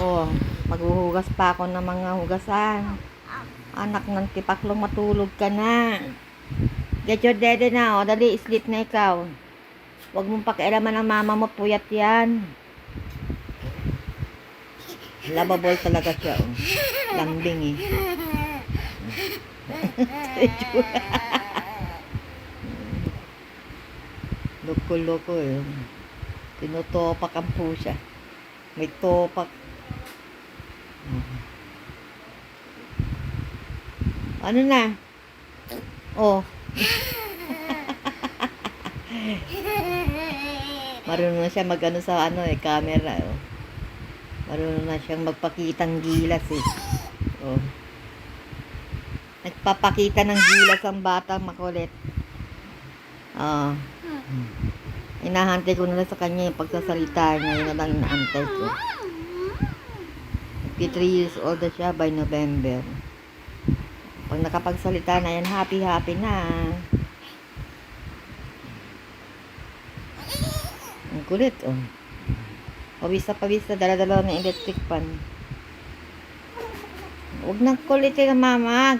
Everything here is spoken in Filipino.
Oh, maghuhugas pa ako ng mga hugasan. Anak ng tipaklong matulog ka na. Get your daddy na, oh. Dali, sleep na ikaw. Huwag mong pakialaman ng mama mo, puyat yan. Lovable talaga siya, oh. Lambing, eh. Loko-loko, eh. Tinutopak ang pusa. May topak. Ano na? Oh. Marunong na siya magano sa ano eh, camera. Oh. Marunong na siyang magpakitang gilas eh. Oh. Nagpapakita ng gilas ang bata makulit. Ah. Inahantay ko na lang sa kanya yung pagsasalita niya. Yun na lang inaantay ko. 53 years old na siya by November. Pag nakapagsalita na yan, happy-happy na. Ang kulit, oh. Pawis na pawis na, dala-dala ng electric pan. Huwag nang kulitin na mama.